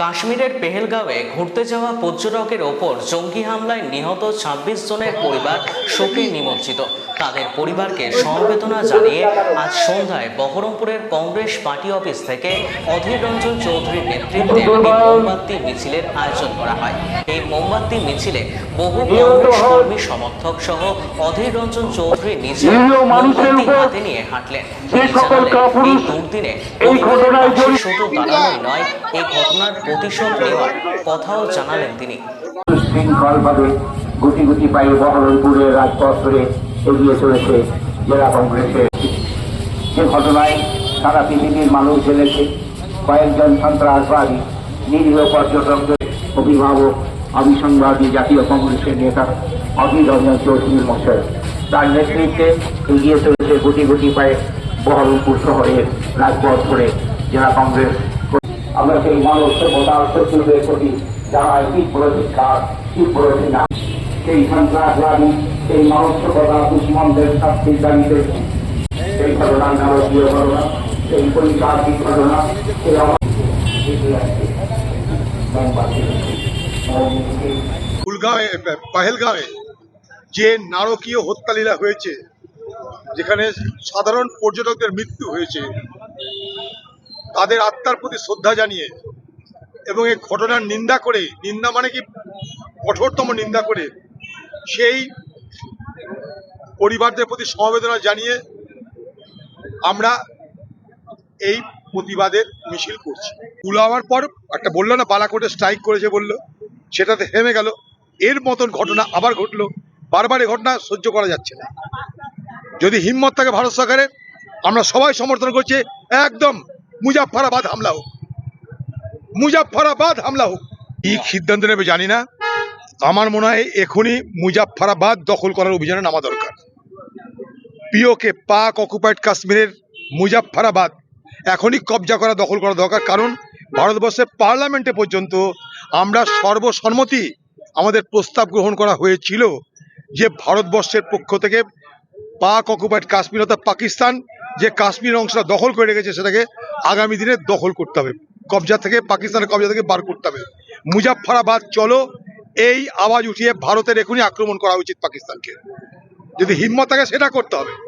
কাশ্মীরের পেহেলগাঁওয়ে ঘুরতে যাওয়া পর্যটকের ওপর জঙ্গি হামলায় নিহত ২৬ জনের পরিবার শোকে নিমজ্জিত। তাদের পরিবারকে সমবেদনা জানিয়ে আজ সন্ধ্যায় বহরমপুরের কংগ্রেস পার্টি অফিস থেকে অধীর রঞ্জন চৌধুরীর নেতৃত্বে মোমবাতি মিছিলের আয়োজন করা হয়। এই মোমবাতি মিছিলে বহু কংগ্রেস কর্মী সমর্থক সহ অধীর রঞ্জন চৌধুরী নিজে মোমবাতি হাতে নিয়ে হাঁটলেন। এই দুর্দিনে শুধু দাঁড়ানোই নয় এই ঘটনার প্রতিশোধ নেওয়ার কথাও জানালেন তিনি। শৃঙ্খলভাবে গুটি গুটি পায়ে বহরমপুরের রাজপথ ধরে এগিয়ে চলেছে জেলা কংগ্রেসের। যে ঘটনায় সারা পৃথিবীর মানুষ জেনেছে, কয়েকজন সন্ত্রাসবাদী, নিরীহ পর্যটকদের অভিভাবক অবিসংবাদী জাতীয় কংগ্রেসের নেতা অধীর রঞ্জন চৌধুরী মশাই তার নেতৃত্বে এগিয়ে চলেছে গুটি গুটি পায়ে বহরমপুর শহরের রাজপথ ধরে জেলা কংগ্রেস। আমরা সেই মানব সভ্যতার শত্রুদের প্রতি জানাই তীব্র ধিক্ষার তীব্র ঘৃণা সেই সন্ত্রাসবাদী, সেই মানব সভ্যতা দুশ্মনদের শাস্তির দাবিতে সেই ঘটনা নারকীয় ঘটনা, সেই পরিচালিত ঘটনা, সেই কুলগাঁওয়ে, পাহেলগাঁওয়ে যে নারকীয় হত্যালীলা হয়েছে, যেখানে সাধারণ পর্যটকদের মৃত্যু হয়েছে তাদের আত্মার প্রতি শ্রদ্ধা জানিয়ে এবং এই ঘটনার নিন্দা করে, নিন্দা মানে কি কঠোরতম নিন্দা করে, সেই পরিবারদের প্রতি সমবেদনা জানিয়ে আমরা এই প্রতিবাদের মিছিল করছি। পুলওয়ামার পর একটা বলল না, বালাকোটে স্ট্রাইক করেছে বলল, সেটাতে হেমে গেল। এর মতন ঘটনা আবার ঘটলো। বারবার এই ঘটনা সহ্য করা যাচ্ছে না। যদি হিম্মত থাকে ভারত সরকারের, আমরা সবাই সমর্থন করছি, একদম মুজাফফরাবাদ হামলা হোক। মুজাফফরাবাদ হামলা হোক। কি সিদ্ধান্ত নেবে, জানি না। আমার মনে হয় এখনই মুজাফরাবাদ দখল করার অভিযানে নামা দরকার। পিওকে পাক অকুপাইড কাশ্মীরের মুজাফফরাবাদ এখনই কবজা করা, দখল করা দরকার। কারণ ভারতবর্ষের পার্লামেন্টে পর্যন্ত আমরা সর্বসম্মতি আমাদের প্রস্তাব গ্রহণ করা হয়েছিল যে ভারতবর্ষের পক্ষ থেকে পাক অকুপাইড কাশ্মীর অর্থাৎ পাকিস্তান যে কাশ্মীর অংশটা দখল করে রেখেছে সেটাকে আগামী দিনে দখল করতে হবে। কবজা থেকে, পাকিস্তানের কবজা থেকে বার করতে হবে। মুজাফফরাবাদ, চলো। এই আওয়াজ উঠিয়ে ভারতের এখনই আক্রমণ করা উচিত পাকিস্তানকে। যদি হিম্মত থাকে, সেটা করতে হবে।